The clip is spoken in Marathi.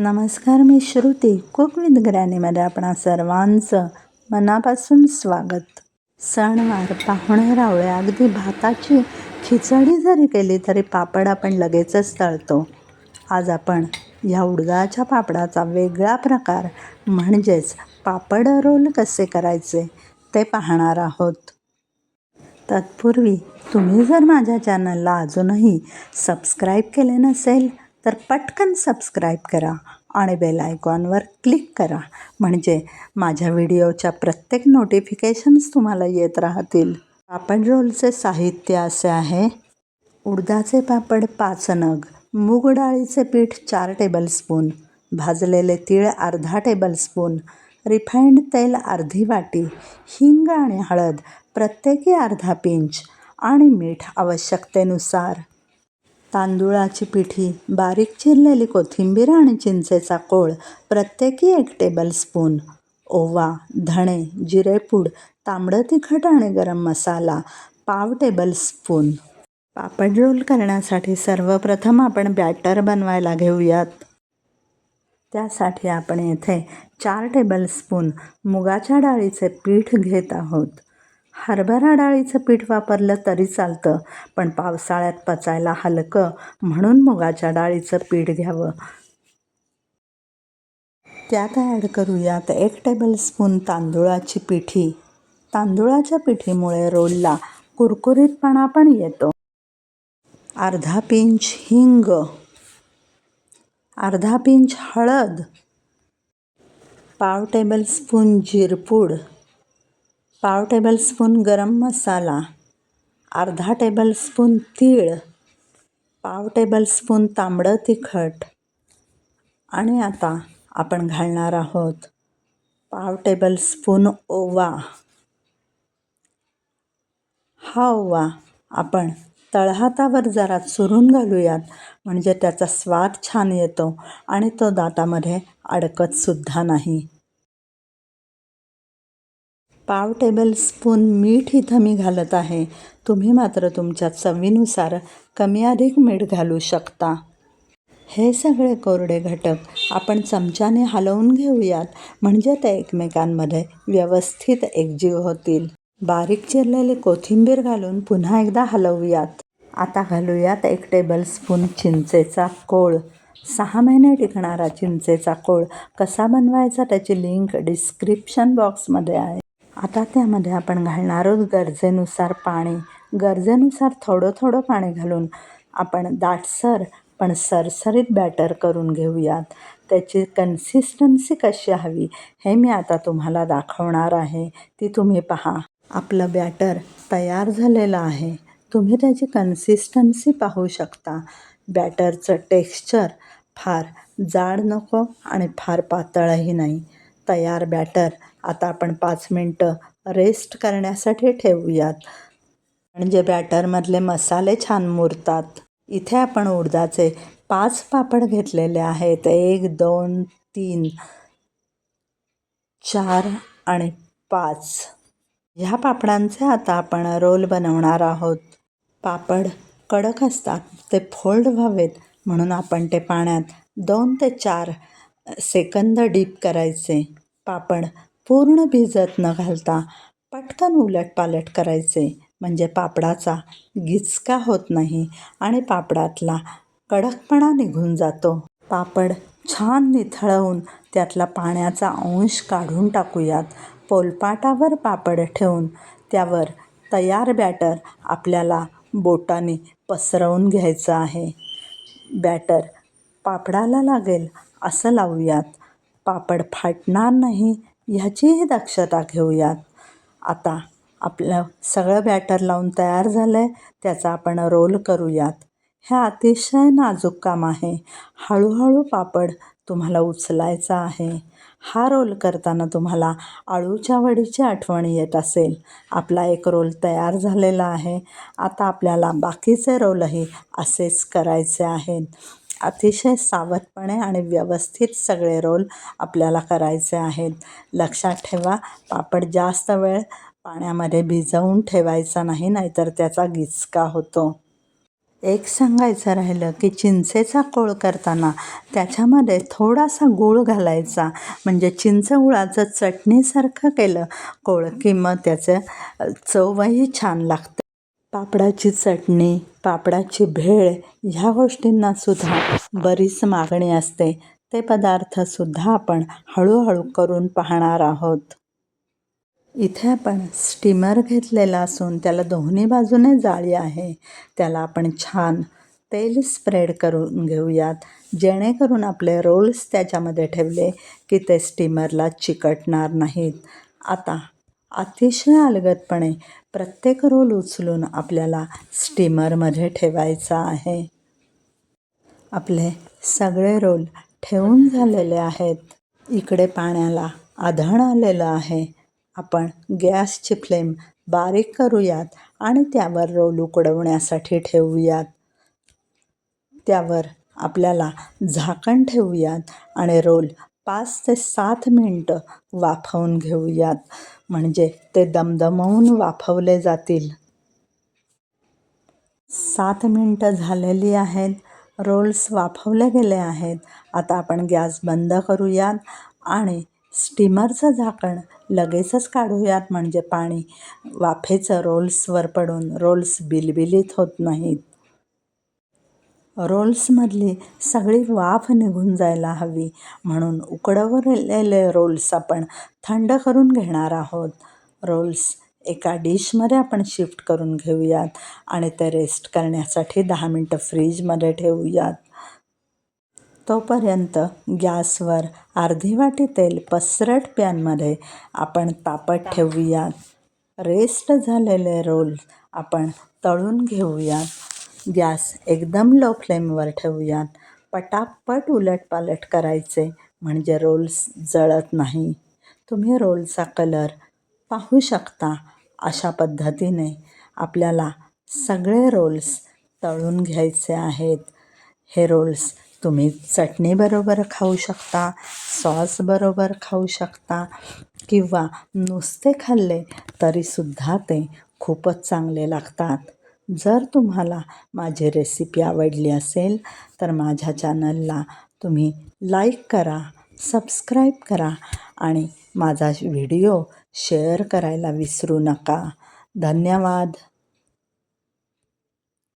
नमस्कार मी श्रुती. कुक ग्रॅनीमध्ये आपणा सर्वांचं मनापासून स्वागत. सणवार पाहुणे रावळे अगदी भाताची खिचडी जरी केली तरी पापड आपण लगेचच तळतो. आज आपण ह्या उडदाच्या पापडाचा वेगळा प्रकार म्हणजेच पापड रोल कसे करायचे ते पाहणार आहोत. तत्पूर्वी तुम्ही जर माझ्या चॅनलला अजूनही सबस्क्राईब केले नसेल तर पटकन सबस्क्राईब करा आणि बेल आयकॉनवर क्लिक करा. म्हणजे माझ्या व्हिडिओच्या प्रत्येक नोटिफिकेशन्स तुम्हाला येत राहतील. पापड रोलचे साहित्य असे आहे. उडदाचे पापड पाच नग मूग डाळीचे पीठ चार टेबलस्पून भाजलेले तीळ अर्धा टेबलस्पून रिफाईंड तेल अर्धी वाटी हिंग आणि हळद प्रत्येकी अर्धा पिंच आणि मीठ आवश्यकतेनुसार. तांदुळाची पिठी बारीक चिरलेली कोथिंबीर आणि चिंचेचा कोळ प्रत्येकी एक टेबलस्पून ओवा धणे जिरेपूड तांबडं तिखट आणि गरम मसाला पाव टेबलस्पून पापड रोल करण्यासाठी सर्वप्रथम आपण बॅटर बनवायला घेऊयात. त्यासाठी आपण येथे चार टेबलस्पून मुगाच्या डाळीचे पीठ घेत आहोत. हरभरा डाळीचं पीठ वापरलं तरी चालतं पण पावसाळ्यात पचायला हलकं म्हणून मुगाच्या डाळीचं पीठ घ्यावं. त्यात ॲड करूयात एक टेबलस्पून तांदूळाची पिठी. तांदूळाच्या पिठीमुळे रोलला कुरकुरीतपणा पण येतो. अर्धा पिंच हिंग. अर्धा पिंच हळद. पाव टेबलस्पून जिरपूड. पाव टेबलस्पून गरम मसाला अर्धा टेबलस्पून तीळ पाव टेबलस्पून तांबडं तिखट आणि आता आपण घालणार आहोत पाव टेबलस्पून ओवा. हा ओवा आपण तळहातावर जरा चुरून घालूयात म्हणजे त्याचा स्वाद छान येतो आणि तो दातामध्ये अडकतसुद्धा नाही. पाव टेबलस्पून मीठ इथं मी घालत आहे. तुम्ही मात्र तुमच्या चवीनुसार कमी अधिक मीठ घालू शकता. हे सगळे कोरडे घटक आपण चमच्याने हलवून घेऊयात म्हणजे ते एकमेकांमध्ये व्यवस्थित एकजीव होतील. बारीक चिरलेली कोथिंबीर घालून पुन्हा एकदा हलवूयात. आता घालूयात एक टेबलस्पून चिंचेचा कोळ. सहा महिने टिकणारा चिंचेचा कोळ कसा बनवायचा त्याची लिंक डिस्क्रिप्शन बॉक्समध्ये आहे. आता त्यामध्ये आपण घालणार आहोत गरजेनुसार पाणी. गरजेनुसार थोडं थोडं पाणी घालून आपण दाटसर पण सरसरीत बॅटर करून घेऊयात. त्याची कन्सिस्टन्सी कशी हवी हे मी आता तुम्हाला दाखवणार आहे. ती तुम्ही पहा. आपलं बॅटर तयार झालेलं आहे. तुम्ही त्याची कन्सिस्टन्सी पाहू शकता. बॅटरचं टेक्स्चर फार जाड नको आणि फार पातळही नाही. तयार बॅटर आता आपण पाच मिनटं रेस्ट करण्यासाठी ठेवूयात. म्हणजे बॅटरमधले मसाले छान मुरतात इथे आपण उडदाचे पाच पापड घेतलेले आहेत. एक दोन तीन चार आणि पाच. ह्या पापडांचे आता आपण रोल बनवणार आहोत. पापड कडक असतात ते फोल्ड व्हावेत म्हणून आपण ते पाण्यात दोन ते चार सेकंद डीप करायचे. पापड पूर्ण भिजत न घालता पटकन उलटपालट करायचे. म्हणजे पापडाचा गिचका होत नाही आणि पापडातला कडकपणा निघून जातो. पापड छान निथळवून त्यातला पाण्याचा अंश काढून टाकूयात. पोलपाटावर पापड ठेवून त्यावर तयार बॅटर आपल्याला बोटाने पसरवून घ्यायचं आहे. बॅटर पापडाला लागेल असं लावूयात. पापड फाटणार नाही ह्याचीही दक्षता घेऊयात. आता आपलं सगळं बॅटर लावून तयार झालं आहे त्याचा आपण रोल करूयात. हे अतिशय नाजूक काम आहे. हळूहळू पापड तुम्हाला उचलायचा आहे. हा रोल करताना तुम्हाला आळूच्या वडीची आठवण येत असेल. आपला एक रोल तयार झालेला आहे. आता आपल्याला बाकीचे रोलही असेच करायचे आहेत. अतिशय सावधपणे आणि व्यवस्थित सगळे रोल आपल्याला करायचे आहेत. लक्षात ठेवा पापड जास्त वेळ पाण्यामध्ये भिजवून ठेवायचा नाही नाहीतर त्याचा गिचका होतो. एक सांगायचं राहिलं की चिंचेचा कोळ करताना त्याच्यामध्ये थोडासा गूळ घालायचा. म्हणजे चिंच गुळाचं चटणीसारखं केलं कोळ की मग त्याचं चवही छान लागते. पापडाची चटणी पापडाची भेळ ह्या गोष्टींना सुद्धा बरीच मागणी असते. ते पदार्थसुद्धा आपण हळूहळू करून पाहणार आहोत. इथे आपण स्टीमर घेतलेला असून त्याला दोन्ही बाजूने जाळी आहे. त्याला आपण छान तेल स्प्रेड करून घेऊयात जेणेकरून आपले रोल्स त्याच्यामध्ये ठेवले की ते स्टीमरला चिकटणार नाहीत. आता अतिशय अलगदपणे प्रत्येक रोल उचलून आपल्याला स्टीमरमध्ये ठेवायचा आहे. आपले सगळे रोल ठेवून झालेले आहेत. इकडे पाण्याला आधण आलेलं आहे. आपण गॅसची फ्लेम बारीक करूयात आणि त्यावर रोल उकडवण्यासाठी ठेवूयात. त्यावर आपल्याला झाकण ठेवूयात आणि रोल पाच ते सात मिनटं वाफवून घेऊयात. म्हणजे ते दमदमवून वाफवले जातील. सात मिनटं झालेली आहेत. रोल्स वाफवले गेले आहेत. आता आपण गॅस बंद करूयात आणि स्टीमरचं झाकण लगेचच काढूयात. म्हणजे पाणी वाफेचं रोल्सवर पडून रोल्स बिलबिलीत होत नाहीत. रोल्समधली सगळी वाफ निघून जायला हवी म्हणून उकडवलेले रोल्स आपण थंड करून घेणार आहोत. रोल्स एका डिशमध्ये आपण शिफ्ट करून घेऊयात आणि ते रेस्ट करण्यासाठी दहा मिनटं फ्रीजमध्ये ठेवूयात. तोपर्यंत गॅसवर अर्धी वाटी तेल पसरट पॅनमध्ये आपण तापत ठेवूयात. रेस्ट झालेले रोल आपण तळून घेऊयात. गॅस एकदम लो फ्लेमवर ठेवूयात. पटापट उलटपालट करायचे म्हणजे रोल्स जळत नाही. तुम्ही रोलचा कलर पाहू शकता अशा पद्धतीने आपल्याला सगळे रोल्स तळून घ्यायचे आहेत. हे रोल्स तुम्ही चटणीबरोबर खाऊ शकता सॉसबरोबर खाऊ शकता किंवा नुसते खाल्ले तरीसुद्धा ते खूपच चांगले लागतात. जर तुम्हाला माझी रेसिपी आवडली असेल तर माझ्या चॅनलला तुम्ही लाईक करा सबस्क्राईब करा आणि माझा व्हिडिओ शेअर करायला विसरू नका. धन्यवाद.